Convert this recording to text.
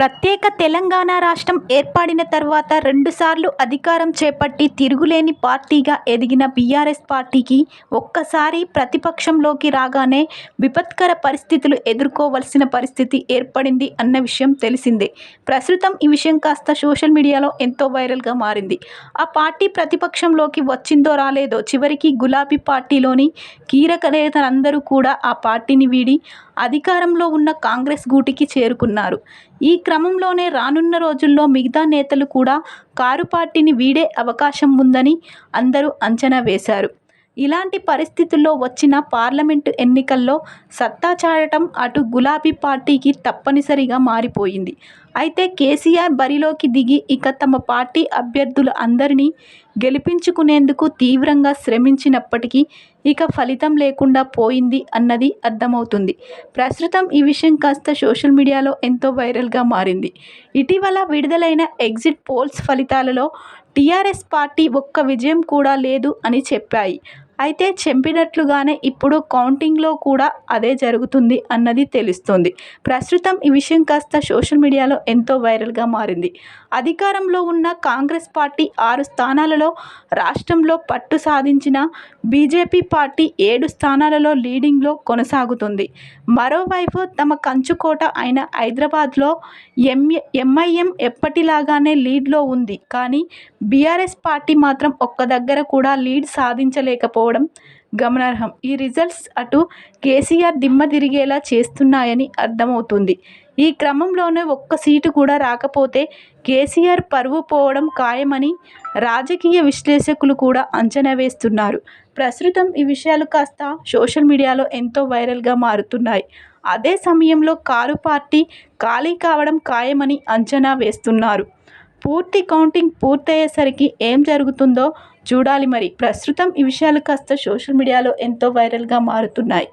ప్రత్యేక తెలంగాణ రాష్ట్రం ఏర్పడిన తర్వాత రెండుసార్లు అధికారం చేపట్టి తిరుగులేని పార్టీగా ఎదిగిన బీఆర్ఎస్ పార్టీకి ఒక్కసారి ప్రతిపక్షంలోకి రాగానే విపత్కర పరిస్థితులు ఎదుర్కోవలసిన పరిస్థితి ఏర్పడింది అన్న విషయం తెలిసిందే. ప్రస్తుతం ఈ విషయం కాస్త సోషల్ మీడియాలో ఎంతో వైరల్గా మారింది. ఆ పార్టీ ప్రతిపక్షంలోకి వచ్చిందో రాలేదో చివరికి గులాబీ పార్టీలోని కీలక నేతలందరూ కూడా ఆ పార్టీని వీడి అధికారంలో ఉన్న కాంగ్రెస్ గూటికి చేరుకున్నారు. ఈ క్రమంలోనే రానున్న రోజుల్లో మిగతా నేతలు కూడా కారు పార్టీని వీడే అవకాశం ఉందని అందరూ అంచనా వేశారు. ఇలాంటి పరిస్థితుల్లో వచ్చిన పార్లమెంటు ఎన్నికల్లో సత్తా చాటడం అటు గులాబీ పార్టీకి తప్పనిసరిగా మారిపోయింది. అయితే కేసీఆర్ బరిలోకి దిగి ఇక తమ పార్టీ అభ్యర్థులు అందరినీ గెలిపించుకునేందుకు తీవ్రంగా శ్రమించినప్పటికీ ఇక ఫలితం లేకుండా పోయింది అన్నది అర్థమవుతుంది. ప్రస్తుతం ఈ విషయం కాస్త సోషల్ మీడియాలో ఎంతో వైరల్గా మారింది. ఇటీవల విడుదలైన ఎగ్జిట్ పోల్స్ ఫలితాలలో టీఆర్ఎస్ పార్టీ ఒక్క విజయం కూడా లేదు అని చెప్పాయి. అయితే చెప్పినట్లుగానే ఇప్పుడు కౌంటింగ్లో కూడా అదే జరుగుతుంది అన్నది తెలుస్తుంది. ప్రస్తుతం ఈ విషయం కాస్త సోషల్ మీడియాలో ఎంతో వైరల్గా మారింది. అధికారంలో ఉన్న కాంగ్రెస్ పార్టీ ఆరు స్థానాలలో రాష్ట్రంలో పట్టు సాధించిన బీజేపీ పార్టీ ఏడు స్థానాలలో లీడింగ్లో కొనసాగుతుంది. మరోవైపు తమ కంచుకోట అయిన హైదరాబాద్లో ఎం ఎంఐఎం ఎప్పటిలాగానే లీడ్లో ఉంది. కానీ బీఆర్ఎస్ పార్టీ మాత్రం ఒక్క దగ్గర కూడా లీడ్ సాధించలేకపోవడం గమనార్హం. ఈ రిజల్ట్స్ అటు కేసీఆర్ దిమ్మ తిరిగేలా చేస్తున్నాయని అర్థమవుతుంది. ఈ క్రమంలోనే ఒక్క సీటు కూడా రాకపోతే కేసీఆర్ పరువు పోవడం ఖాయమని రాజకీయ విశ్లేషకులు కూడా అంచనా వేస్తున్నారు. ప్రస్తుతం ఈ విషయాలు కాస్త సోషల్ మీడియాలో ఎంతో వైరల్గా మారుతున్నాయి. అదే సమయంలో కారు పార్టీ ఖాళీ కావడం ఖాయమని అంచనా వేస్తున్నారు. పూర్తి కౌంటింగ్ పూర్తయ్యేసరికి ఏం జరుగుతుందో చూడాలి మరి. ప్రస్తుతం ఈ విషయాలు కాస్త సోషల్ మీడియాలో ఎంతో వైరల్గా మారుతున్నాయి.